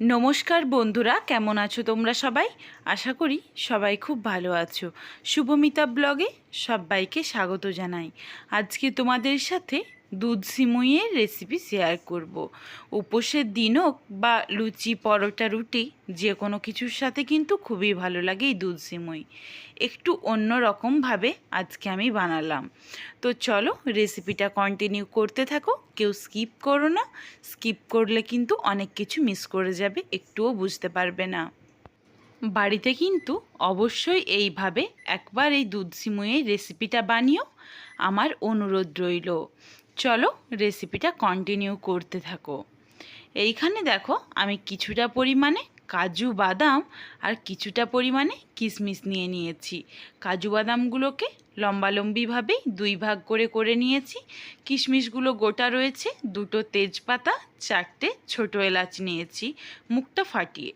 নমস্কার বন্ধুরা, কেমন আছো তোমরা সবাই? আশা করি সবাই খুব ভালো আছো। শুভমিতা ব্লগে সবাইকে স্বাগত জানাই। আজকে তোমাদের সাথে দুধ সিমুইয়ের রেসিপি শেয়ার করব। উপোসের দিন হোক বা লুচি, পরোটা, রুটি, যে কোনো কিছুর সাথে কিন্তু খুবই ভালো লাগে এই দুধ সিমুই। একটু অন্য রকমভাবে আজকে আমি বানালাম। তো চলো রেসিপিটা কন্টিনিউ করতে থাকো। কেউ স্কিপ করো না। স্কিপ করলে কিন্তু অনেক কিছু মিস করে যাবে, একটুও বুঝতে পারবে না। বাড়িতে কিন্তু অবশ্যই এইভাবে একবার এই দুধ সিমুইয়ের রেসিপিটা বানিও। আমার অনুরোধ রইল। চলো রেসিপিটা কন্টিনিউ করতে থাকো। এইখানে দেখো, আমি কিছুটা পরিমাণে কাজু বাদাম আর কিছুটা পরিমাণে কিশমিশ নিয়ে নিয়েছি। কাজু বাদামগুলোকে লম্বালম্বিভাবেই দুই ভাগ করে করে নিয়েছি। কিশমিশগুলো গোটা রয়েছে, দুটো তেজপাতা, চারটে ছোটো এলাচ নিয়েছি, মুখটা ফাটিয়ে।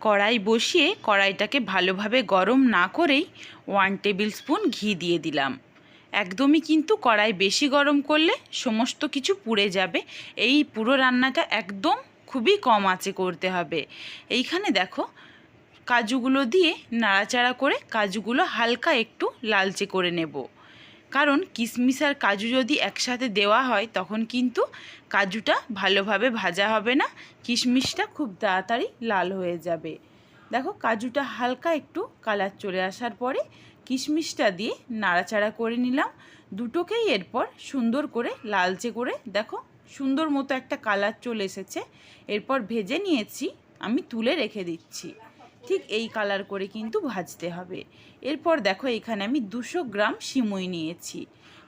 কড়াই বসিয়ে কড়াইটাকে ভালোভাবে গরম না করেই ওয়ান টেবিল স্পুন ঘি দিয়ে দিলাম। একদমই কিন্তু কড়াই বেশি গরম করলে সমস্ত কিছু পুড়ে যাবে। এই পুরো রান্নাটা একদম খুবই কম আঁচে করতে হবে। এইখানে দেখো, কাজুগুলো দিয়ে নাড়াচাড়া করে কাজুগুলো হালকা একটু লালচে করে নেব। কারণ কিশমিশ আর কাজু যদি একসাথে দেওয়া হয়, তখন কিন্তু কাজুটা ভালোভাবে ভাজা হবে না, কিশমিশটা খুব তাড়াতাড়ি লাল হয়ে যাবে। দেখো, কাজুটা হালকা একটু কালার চলে আসার পরে কিশমিশটা দিয়ে নাড়াচাড়া করে নিলাম। দুটোকেই এরপর সুন্দর করে লালচে করে, দেখো, সুন্দর মতো একটা কালার চলে এসেছে। এরপর ভেজে নিয়েছি, আমি তুলে রেখে দিচ্ছি। ঠিক এই কালার করে কিন্তু ভাজতে হবে। এরপর দেখো, এখানে আমি দুশো গ্রাম সিমুই নিয়েছি।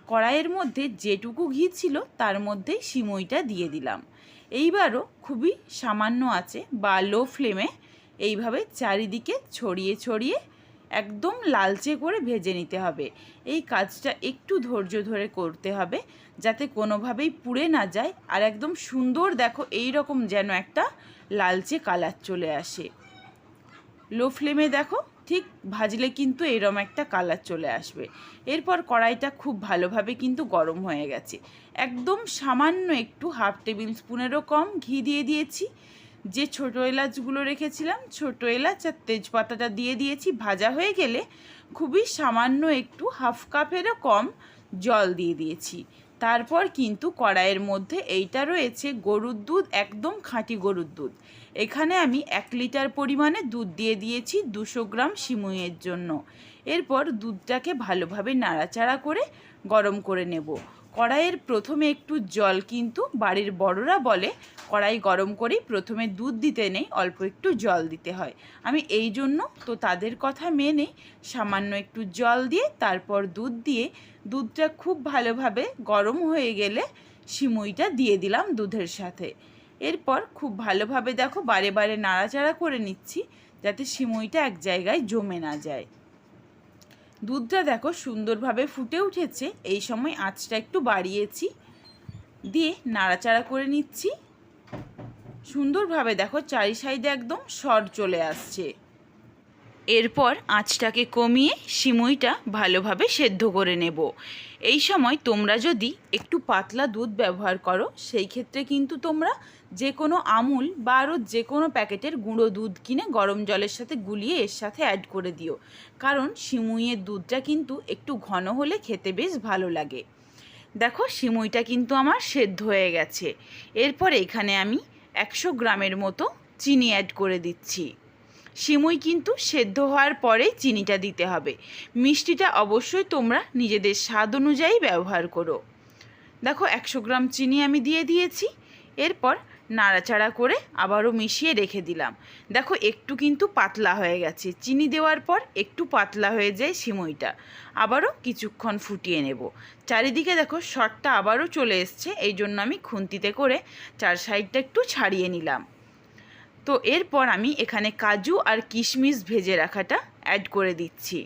কড়াইয়ের মধ্যে যেটুকু ঘি ছিল, তার মধ্যেই সিমুইটা দিয়ে দিলাম। এইবারও খুবই সামান্য আছে, বা লো ফ্লেমে এইভাবে চারিদিকে ছড়িয়ে ছড়িয়ে একদম লালচে করে ভেজে নিতে হবে। এই কাজটা একটু ধৈর্য ধরে করতে হবে, যাতে কোনোভাবেই পুড়ে না যায় আর একদম সুন্দর দেখো এই রকম যেন একটা লালচে কালার চলে আসে। লো ফ্লেমে দেখো ঠিক ভাজলে কিন্তু এরম একটা কালার চলে আসবে। এরপর কড়াইটা খুব ভালোভাবে কিন্তু গরম হয়ে গেছে। একদম সামান্য একটু হাফ টেবিল স্পুনেরও কম ঘি দিয়ে দিয়েছি। যে ছোটো এলাচগুলো রেখেছিলাম, ছোটো এলাচ আর তেজপাতাটা দিয়ে দিয়েছি। ভাজা হয়ে গেলে খুবই সামান্য একটু হাফ কাপেরও কম জল দিয়ে দিয়েছি। তারপর কিন্তু কড়াইয়ের মধ্যে এইটা রয়েছে গরুর দুধ, একদম খাঁটি গরুর দুধ। এখানে আমি এক লিটার পরিমাণে দুধ দিয়ে দিয়েছি দুশো গ্রাম সিমুইয়ের জন্য। এরপর দুধটাকে ভালোভাবে নাড়াচাড়া করে গরম করে নেব। কড়াইয়ের প্রথমে একটু জল কিন্তু বাড়ির বড়রা বলে, কড়াই গরম করেই প্রথমে দুধ দিতে নেই, অল্প একটু জল দিতে হয়। আমি এই জন্য তো তাদের কথা মেনে সামান্য একটু জল দিয়ে তারপর দুধ দিয়ে দুধটা খুব ভালোভাবে গরম হয়ে গেলে সিমুইটা দিয়ে দিলাম দুধের সাথে। এরপর খুব ভালোভাবে দেখো বারে বারে নাড়াচাড়া করে নিচ্ছি, যাতে সিমুইটা এক জায়গায় জমে না যায়। দুধটা দেখো সুন্দরভাবে ফুটে উঠেছে। এই সময় আঁচটা একটু বাড়িয়েছি। দিয়ে নাড়াচাড়া করে নিচ্ছি। সুন্দরভাবে দেখো চারি সাইডে একদম সর চলে আসছে। এরপর আঁচটাকে কমিয়ে সিমুইটা ভালোভাবে সেদ্ধ করে নেব। এই সময় তোমরা যদি একটু পাতলা দুধ ব্যবহার করো, সেই ক্ষেত্রে কিন্তু তোমরা যে কোনো আমুল বা আরও যে কোনো প্যাকেটের গুঁড়ো দুধ কিনে গরম জলের সাথে গুলিয়ে এর সাথে অ্যাড করে দিও। কারণ সিমুইয়ের দুধটা কিন্তু একটু ঘন হলে খেতে বেশ ভালো লাগে। দেখো, সিমুইটা কিন্তু আমার সেদ্ধ হয়ে গেছে। এরপর এখানে আমি একশো গ্রামের মতো চিনি অ্যাড করে দিচ্ছি। সিমুই কিন্তু সেদ্ধ হওয়ার পরেই চিনিটা দিতে হবে। মিষ্টিটা অবশ্যই তোমরা নিজেদের স্বাদ অনুযায়ী ব্যবহার করো। দেখো, একশো গ্রাম চিনি আমি দিয়ে দিয়েছি। এরপর নাড়াচাড়া করে আবারও মিশিয়ে রেখে দিলাম। দেখো, একটু কিন্তু পাতলা হয়ে গেছে। চিনি দেওয়ার পর একটু পাতলা হয়ে যায় সিমইটা। আবারও কিছুক্ষণ ফুটিয়ে নেব। চারিদিকে দেখো, শটটা আবারও চলে এসছে। এই জন্য আমি খুন্তিতে করে চার সাইডটা একটু ছাড়িয়ে নিলাম। তো এরপর আমি এখানে কাজু আর কিশমিশ ভেজে রাখাটা অ্যাড করে দিচ্ছি।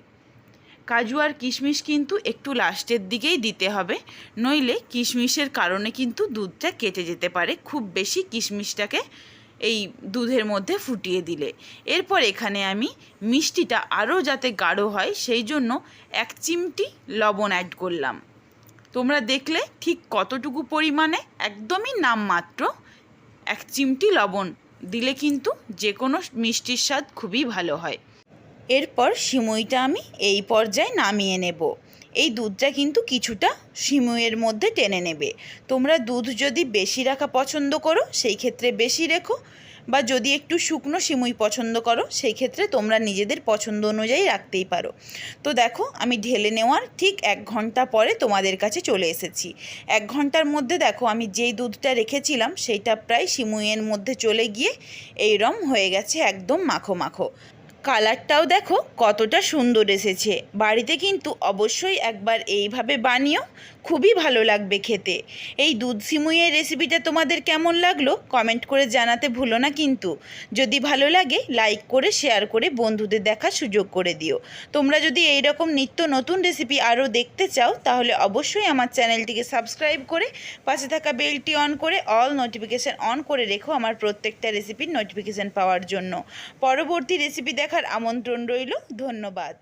কাজু আর কিশমিশ কিন্তু একটু লাস্টের দিকেই দিতে হবে, নইলে কিশমিশের কারণে কিন্তু দুধটা কেটে যেতে পারে খুব বেশি কিশমিশটাকে এই দুধের মধ্যে ফুটিয়ে দিলে। এরপর এখানে আমি মিষ্টিটা আরও যাতে গাঢ় হয় সেই জন্য এক চিমটি লবণ অ্যাড করলাম। তোমরা দেখলে ঠিক কতটুকু পরিমাণে, একদমই নামমাত্র এক চিমটি লবণ দিলে কিন্তু যে কোনো মিষ্টির স্বাদ খুবই ভালো হয়। এরপর সিমুইটা আমি এই পর্যায়ে নামিয়ে নেব। এই দুধটা কিন্তু কিছুটা সিমুইয়ের মধ্যে টেনে নেবে। তোমরা দুধ যদি বেশি রাখা পছন্দ করো, সেই ক্ষেত্রে বেশি রেখো। বা যদি একটু শুকনো সিমুই পছন্দ করো, সেই ক্ষেত্রে তোমরা নিজেদের পছন্দ অনুযায়ী রাখতেই পারো। তো দেখো, আমি ঢেলে নেওয়ার ঠিক এক ঘণ্টা পরে তোমাদের কাছে চলে এসেছি। এক ঘণ্টার মধ্যে দেখো, আমি যেই দুধটা রেখেছিলাম, সেইটা প্রায় সিমুইয়ের মধ্যে চলে গিয়ে এইরম হয়ে গেছে একদম মাখো মাখো। কালারটাও দেখো কতটা সুন্দর এসেছে। বাড়িতে কিন্তু অবশ্যই একবার এইভাবে বানিও, খুবই ভালো লাগবে খেতে। এই দুধ সিমুইয়ের রেসিপিটা তোমাদের কেমন লাগল কমেন্ট করে জানাতে ভুলো না কিন্তু। যদি ভালো লাগে লাইক করে শেয়ার করে বন্ধুদের দেখার সুযোগ করে দিও। তোমরা যদি এই রকম নিত্য নতুন রেসিপি আরও দেখতে চাও, তাহলে অবশ্যই আমার চ্যানেলটিকে সাবস্ক্রাইব করে, পাশে থাকা বেলটি অন করে অল নোটিফিকেশান অন করে রেখো আমার প্রত্যেকটা রেসিপির নোটিফিকেশান পাওয়ার জন্য। পরবর্তী রেসিপি দেখার আমন্ত্রণ রইল ধন্যবাদ।